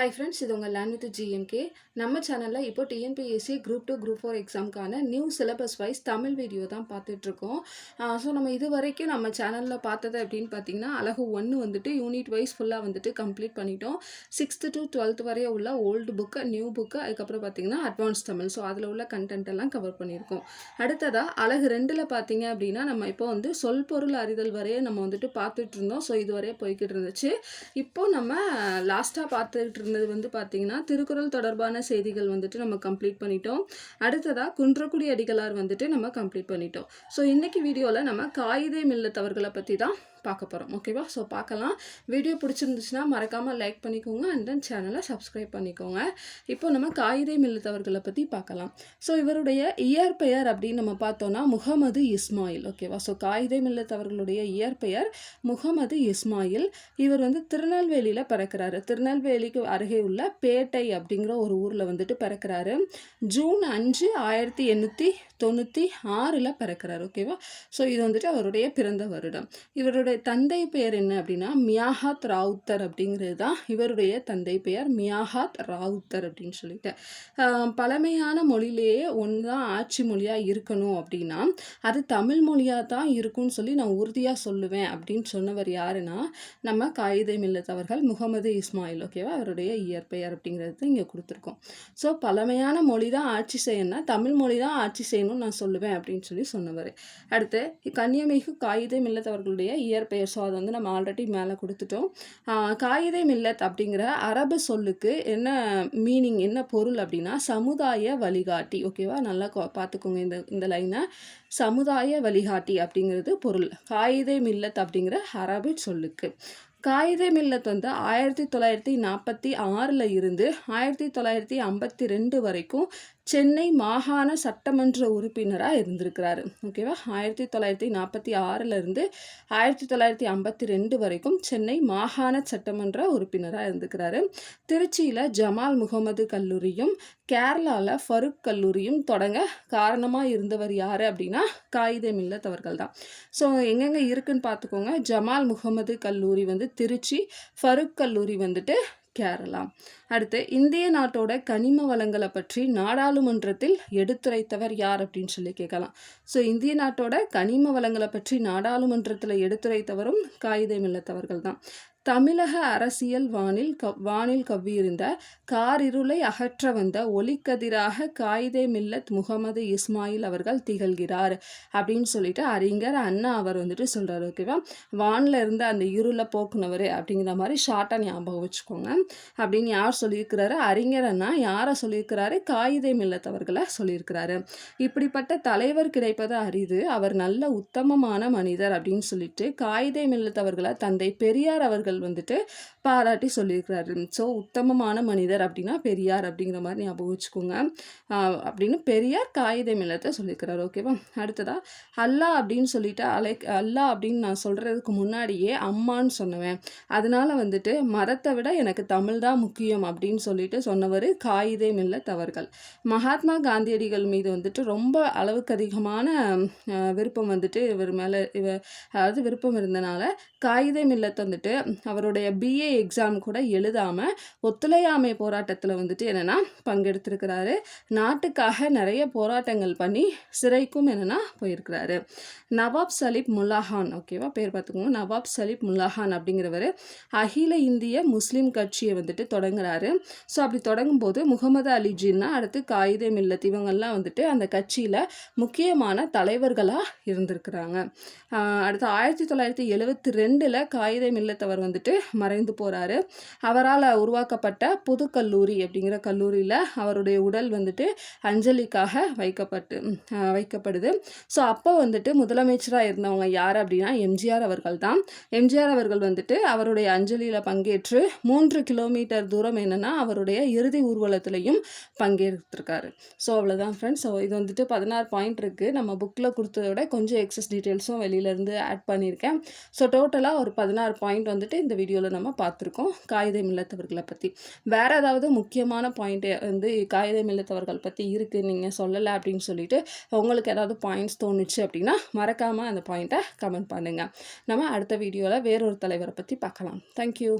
Hi friends இது உங்கள் land with GMK நம்ம சேனலில் இப்போ TNPSC group two group four எக்ஸாமுக்கான new syllabus wise Tamil video தான் பார்த்துட்ருக்கோம் ஸோ நம்ம இது வரைக்கும் நம்ம சேனலில் பார்த்தது அப்படின்னு பார்த்தீங்கன்னா அழகு ஒன்று வந்துட்டு யூனிட் வைஸ் ஃபுல்லாக வந்துட்டு கம்ப்ளீட் பண்ணிட்டோம். சிக்ஸ்த்து டு டுவெல்த் வரைய உள்ள ஓல்டு புக்கு நியூ புக்கு அதுக்கப்புறம் பார்த்தீங்கன்னா அட்வான்ஸ் தமிழ். ஸோ அதில் உள்ள கண்டென்ட் எல்லாம் கவர் பண்ணியிருக்கோம். அடுத்ததாக அழகு ரெண்டில் பார்த்தீங்க அப்படின்னா நம்ம இப்போ வந்து சொல் பொருள் அறிதல் வரைய நம்ம வந்துட்டு பார்த்துட்டு இருந்தோம். ஸோ இது வரைய போய்கிட்டு இருந்துச்சு. இப்போ நம்ம லாஸ்ட்டாக பார்த்துட்டு இருந்தது வந்து பார்த்தீங்கன்னா திருக்குறள் தொடர்பான செய்திகள் வந்துட்டு நம்ம கம்ப்ளீட் பண்ணிட்டோம். அடுத்ததாக குன்றக்குடி அடிகளார் வந்துட்டு நம்ம கம்ப்ளீட் பண்ணிட்டோம். ஸோ இன்றைக்கி வீடியோவில் நம்ம காகிதே மில்லத்தவர்களை பற்றி தான் பார்க்க போகிறோம் ஓகேவா ஸோ பார்க்கலாம். வீடியோ பிடிச்சிருந்துச்சுன்னா மறக்காமல் லைக் பண்ணிக்கோங்க. அண்ட் தென் சேனலை சப்ஸ்கிரைப் பண்ணிக்கோங்க. இப்போ நம்ம காயிதே மில்லத்தவர்களை பற்றி பார்க்கலாம். ஸோ இவருடைய இயற்பெயர் அப்படின்னு நம்ம பார்த்தோன்னா முகமது இஸ்மாயில். ஓகேவா ஸோ காயிதே மில்லத்தவர்களுடைய இயற்பெயர் முகமது இஸ்மாயில். இவர் வந்து திருநெல்வேலியில் பிறக்கிறாரு. திருநெல்வேலிக்கு அருகே உள்ள பேட்டை அப்படிங்கிற ஒரு ஊரில் வந்துட்டு பிறக்கிறாரு. ஜூன் அஞ்சு ஆயிரத்தி எண்ணூற்றி தொண்ணூற்றி ஆறில் பிறக்கிறார். ஓகேவா ஸோ இது வந்துட்டு அவருடைய பிறந்த வருடம். இவருடைய தந்தை பெயர் என்ன அப்படின்னா மியாஹாத் ராவுத்தர் அப்படிங்கிறது தான் இவருடைய தந்தை பெயர் மியாஹாத் ராவுத்தர் அப்படின்னு சொல்லிட்டு. பழமையான மொழியிலேயே ஒன்று தான் ஆட்சி மொழியாக இருக்கணும் அப்படின்னா அது தமிழ் மொழியாக தான் இருக்கும்னு சொல்லி நான் உறுதியாக சொல்லுவேன் அப்படின்னு சொன்னவர் யாருன்னா நம்ம காயிதை மில்லத்தவர்கள் முகமது இஸ்மாயில் ஓகேவா அவருடைய இயற்பெயர் அப்படிங்கிறது தான் இங்கே கொடுத்துருக்கோம். ஸோ பழமையான மொழி தான் ஆட்சி செய்யணும்னா தமிழ் மொழி தான் ஆட்சி செய்யணும்னு நான் சொல்லுவேன் அப்படின்னு சொல்லி சொன்னவர். அடுத்து கன்னியமிகு காகிதை மில்லத்தவர்களுடைய இயற்பெயர் ஸோ அதை வந்து நம்ம ஆல்ரெடி மேலே கொடுத்துட்டோம். காகிதை மில்லத் அப்படிங்கிற அரபு சொல்லுக்கு என்ன மீனிங் என்ன பொருள் அப்படின்னா சமுதாய வழிகாட்டி. ஓகேவா நல்லா பார்த்துக்கோங்க இந்த இந்த லைனை சமுதாய வழிகாட்டி அப்படிங்கிறது பொருள். காகிதை மில்லத் அப்படிங்கிற அரபு சொல்லுக்கு. காகிதை மில்லத் வந்து ஆயிரத்தி தொள்ளாயிரத்தி நாற்பத்தி ஆறில் இருந்து ஆயிரத்தி தொள்ளாயிரத்தி ஐம்பத்தி ரெண்டு வரைக்கும் சென்னை மாகாண சட்டமன்ற உறுப்பினராக இருந்திருக்கிறாரு. ஓகேவா ஆயிரத்தி தொள்ளாயிரத்தி நாற்பத்தி ஆறிலிருந்து ஆயிரத்தி தொள்ளாயிரத்தி ஐம்பத்தி ரெண்டு வரைக்கும் சென்னை மாகாண சட்டமன்ற உறுப்பினராக இருந்துக்கிறாரு திருச்சியில் ஜமால் முகமது கல்லூரியும் கேரளாவில் ஃபருக் கல்லூரியும் தொடங்க காரணமாக இருந்தவர் யார் அப்படின்னா காகிதம் மில்லத்தவர்கள் தான். ஸோ எங்கெங்கே இருக்குன்னு பார்த்துக்கோங்க. ஜமால் முகமது கல்லூரி வந்து திருச்சி ஃபருக் கல்லூரி வந்துட்டு கேரளா. அடுத்து இந்திய நாட்டோட கனிம வளங்களை பற்றி நாடாளுமன்றத்தில் எடுத்துரைத்தவர் யார் அப்படின்னு சொல்லி கேட்கலாம். ஸோ இந்திய நாட்டோட கனிம வளங்களை பற்றி நாடாளுமன்றத்தில் எடுத்துரைத்தவரும் காகிதம் இல்லத்தவர்கள் தான். தமிழக அரசியல் வானில் க வானில் கவ்வியிருந்த காரிருளை அகற்ற வந்த ஒலிக்கதிராக காயிதே மில்லத் முகமது இஸ்மாயில் அவர்கள் திகழ்கிறார் அப்படின்னு சொல்லிட்டு அறிஞர் அண்ணா அவர் வந்துட்டு சொல்கிறார் ஓகேவா வானில் இருந்த அந்த இருளை போக்குனவர் அப்படிங்கிற மாதிரி ஷார்ட்டாக ஞாபகம் வச்சுக்கோங்க. அப்படின்னு யார் சொல்லியிருக்கிறாரு? அறிஞர் அண்ணா யாரை சொல்லியிருக்கிறாரு? காயிதே மில்லத் அவர்களை சொல்லியிருக்கிறாரு. இப்படிப்பட்ட தலைவர் கிடைப்பது அரிது. அவர் நல்ல உத்தமமான மனிதர் அப்படின்னு சொல்லிட்டு காயிதே மில்லத் அவர்களை தந்தை பெரியார் அவர்கள் அவர்கள் வந்துட்டு பாராட்டி சொல்லியிருக்கிறாரு. ஸோ உத்தமமான மனிதர் அப்படின்னா பெரியார் அப்படிங்கிற மாதிரி ஞாபகம் வச்சுக்கோங்க. அப்படின்னு பெரியார் காகிதம் மில்லத்தை சொல்லியிருக்கிறார். ஓகேவா அடுத்ததாக அல்லா அப்படின்னு சொல்லிட்டு அலை அல்லா அப்படின்னு நான் சொல்கிறதுக்கு முன்னாடியே அம்மான்னு சொன்னவேன். அதனால வந்துட்டு மதத்தை விட எனக்கு தமிழ் தான் முக்கியம் அப்படின்னு சொல்லிட்டு சொன்னவர் காகிதம் இல்லத்தவர்கள் மகாத்மா காந்தியடிகள் மீது வந்துட்டு ரொம்ப அளவுக்கு அதிகமான விருப்பம் வந்துட்டு இவர் மேலே இவ அதாவது விருப்பம் இருந்தனால காகிதம் மில்லத்தை வந்துட்டு அவருடைய பிஏ எக்ஸாம் கூட எழுதாமல் ஒத்துழையாமை போராட்டத்தில் வந்துட்டு என்னென்னா பங்கெடுத்திருக்கிறாரு. நாட்டுக்காக நிறைய போராட்டங்கள் பண்ணி சிறைக்கும் என்னென்னா போயிருக்கிறாரு. நவாப் சலீப் முல்லாஹான் ஓகேவா பேர் பார்த்துக்கோங்க நவாப் சலீப் முல்லாஹான் அப்படிங்கிறவர் அகில இந்திய முஸ்லீம் கட்சியை வந்துட்டு தொடங்குறாரு. ஸோ அப்படி தொடங்கும்போது முகமது அலி ஜின்னா அடுத்து காயிதே மில்லத் இவங்கெல்லாம் வந்துட்டு அந்த கட்சியில் முக்கியமான தலைவர்களாக இருந்திருக்கிறாங்க. அடுத்து ஆயிரத்தி தொள்ளாயிரத்தி எழுபத்தி ரெண்டில் காயிதே மில்லத்தவர் வந்துட்டு மறைந்து போகிறாரு அவரால் உருவாக்கப்பட்ட புது கல்லூரி அப்படிங்கிற கல்லூரியில் அவருடைய உடல் வந்துட்டு அஞ்சலிக்காக வைக்கப்பட்டு வைக்கப்படுது. ஸோ அப்போ வந்துட்டு முதலமைச்சராக இருந்தவங்க யார் அப்படின்னா எம்ஜிஆர் அவர்கள் தான் எம்ஜிஆர் அவர்கள் வந்துட்டு அவருடைய அஞ்சலியில் பங்கேற்று மூன்று கிலோமீட்டர் தூரம் என்னென்னா அவருடைய இறுதி ஊர்வலத்திலையும் பங்கேற்றிருக்காரு. ஸோ அவ்வளோதான் ஃப்ரெண்ட்ஸ் ஸோ இது வந்துட்டு பதினாறு பாயிண்ட் இருக்குது நம்ம புக்கில் கொடுத்தத விட கொஞ்சம் எக்ஸஸ் டீட்டெயில்ஸும் வெளியிலேருந்து ஆட் பண்ணியிருக்கேன். ஸோ டோட்டலாக ஒரு பதினாறு பாயிண்ட் வந்துட்டு இந்த வீடியோவில் நம்ம பார்த்துருக்கோம் காகிதம் இல்லாதவர்களை பற்றி வேறு ஏதாவது முக்கியமான பாயிண்ட்டு வந்து காகிதம் இல்லாதவர்கள் பற்றி இருக்குது நீங்கள் சொல்லலை அப்படின்னு சொல்லிட்டு உங்களுக்கு ஏதாவது பாயிண்ட்ஸ் தோணுச்சு அப்படின்னா மறக்காமல் அந்த பாயிண்ட்டை கமெண்ட் பண்ணுங்கள் நம்ம அடுத்த வீடியோவில் வேறொரு தலைவரை பற்றி பார்க்கலாம். தேங்க்யூ